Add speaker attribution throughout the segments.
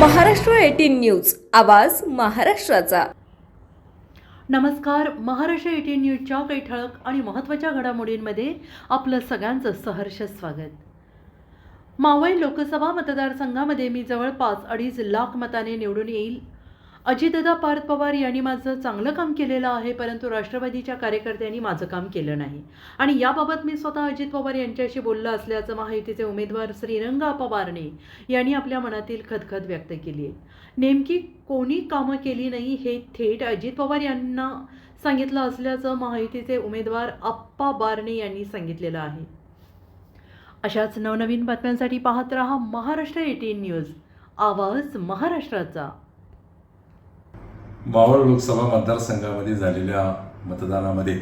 Speaker 1: Maharashtra eighteen news. आवाज महाराष्ट्राचा.
Speaker 2: नमस्कार. महाराष्ट्र एटीन न्यूजच्या काही ठळक आणि महत्त्वाच्या घडामोडींमध्ये आपलं सगळ्यांचं सहर्ष स्वागत. मावळ लोकसभा मतदारसंघामध्ये मी जवळपास अडीच लाख मताने निवडून येईल अजितदादा पार्थ पवार यांनी माझं चांगलं काम केलेलं आहे परंतु राष्ट्रवादीच्या कार्यकर्त्यांनी माझं काम केलं नाही. आणि याबाबत मी स्वतः अजित पवार यांच्याशी बोललं असल्याचं महायुतीचे उमेदवार श्रीरंगा पवारने यांनी आपल्या मनातील खदखद व्यक्त केली आहे. नेमकी कोणी कामं केली नाही हे थेट अजित पवार यांना सांगितलं असल्याचं महायुतीचे उमेदवार अप्पा बारणे यांनी सांगितलेलं आहे. अशाच नवनवीन बातम्यांसाठी पाहत रहा महाराष्ट्र एटीन न्यूज. आवाज महाराष्ट्राचा.
Speaker 3: मावळ लोकसभा मतदारसंघामध्ये झालेल्या मतदानामध्ये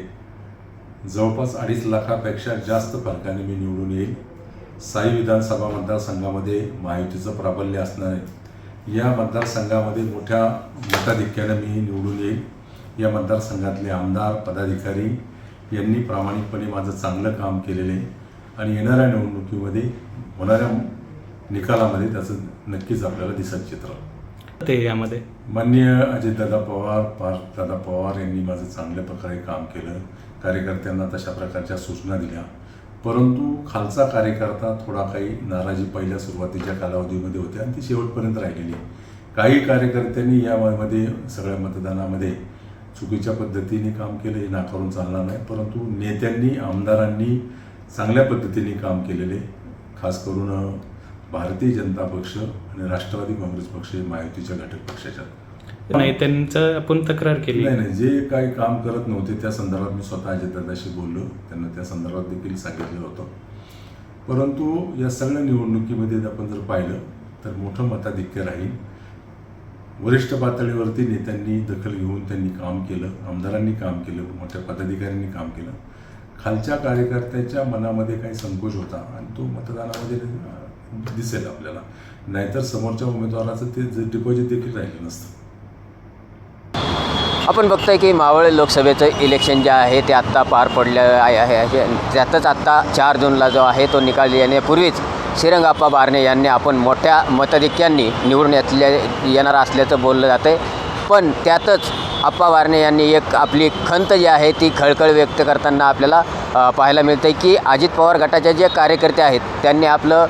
Speaker 3: जवळपास अडीच लाखापेक्षा जास्त फरकाने मी निवडून येईल. साई विधानसभा मतदारसंघामध्ये महायुतीचं प्राबल्य असणार आहे या मतदारसंघामध्ये मोठ्या मताधिक्यानं मी निवडून येईल. या मतदारसंघातले आमदार पदाधिकारी यांनी प्रामाणिकपणे माझं चांगलं काम केलेलं आहे आणि येणाऱ्या निवडणुकीमध्ये होणाऱ्या निकालामध्ये त्याचं नक्कीच आपल्याला दिसत चित्र.
Speaker 4: ते यामध्ये?
Speaker 3: माननीय अजितदादा पवार पार्थदादा पवार यांनी माझं चांगल्या प्रकारे काम केलं. कार्यकर्त्यांना तशा प्रकारच्या सूचना दिल्या. परंतु खालचा कार्यकर्ता थोडा काही नाराजी पहिल्या सुरुवातीच्या कालावधीमध्ये होत्या आणि ती शेवटपर्यंत राहिलेली. आहे. काही कार्यकर्त्यांनी यामध्ये सगळ्या मतदानामध्ये चुकीच्या पद्धतीने काम केलं हे नाकारून चालणार नाही. परंतु नेत्यांनी आमदारांनी चांगल्या पद्धतीने काम केलेले. खास करून भारतीय जनता पक्ष आणि राष्ट्रवादी काँग्रेस पक्ष हे महायुतीच्या घटक पक्षाच्या.
Speaker 4: नाही त्यांचं आपण तक्रार केली.
Speaker 3: नाही नाही जे काही काम करत नव्हते त्या संदर्भात मी स्वतः अजितदादाशी बोललो. त्यांना त्या संदर्भात देखील सांगितलं होतं. परंतु या सगळ्या निवडणुकीमध्ये आपण जर पाहिलं तर मोठं मताधिक्य राहील. वरिष्ठ पातळीवरती नेत्यांनी दखल घेऊन त्यांनी काम केलं आमदारांनी काम केलं मोठ्या पदाधिकाऱ्यांनी काम केलं. खालच्या कार्यकर्त्याच्या मनामध्ये काही संकोच होता आणि तो मतदानामध्ये दिसेल आपल्याला. नाहीतर समोरच्या उमेदवाराचं ते डिपॉझिट देखील राहिलं नसतं.
Speaker 5: आपण बघतोय की मावळ लोकसभेचं इलेक्शन जे आहे ते आत्ता पार पडलं आहे त्यातच आत्ता चार जूनला जो आहे तो निकाल येण्यापूर्वीच श्रीरंगाप्पा बारणे यांनी आपण मोठ्या मताधिक्यांनी निवडून येतल्या येणार असल्याचं बोललं जातं आहे पण त्यातच आप्पा बारणे यांनी एक आपली खंत जी आहे ती खळखळ व्यक्त करताना आपल्याला पाहायला मिळते की अजित पवार गटाचे जे कार्यकर्ते आहेत त्यांनी आपलं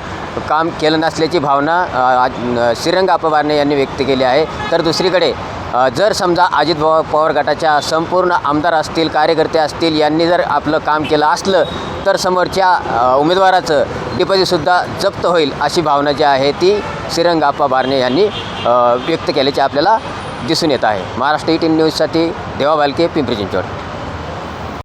Speaker 5: काम केलं नसल्याची भावना श्रीरंग अपवारणे बारणे यांनी व्यक्त केली आहे. तर दुसरीकडे जर समजा अजित पवार पवार गटाच्या संपूर्ण आमदार असतील कार्यकर्ते असतील यांनी जर आपलं काम केलं असलं तर समोरच्या उमेदवाराचं डिपॉझिटसुद्धा जप्त होईल अशी भावना जी आहे ती श्रीरंग आप्पा बारणे यांनी व्यक्त केल्याचे आपल्याला दिसून येत आहे. महाराष्ट्र एटीन न्यूजसाठी देवा बालके पिंपरी चिंचवड.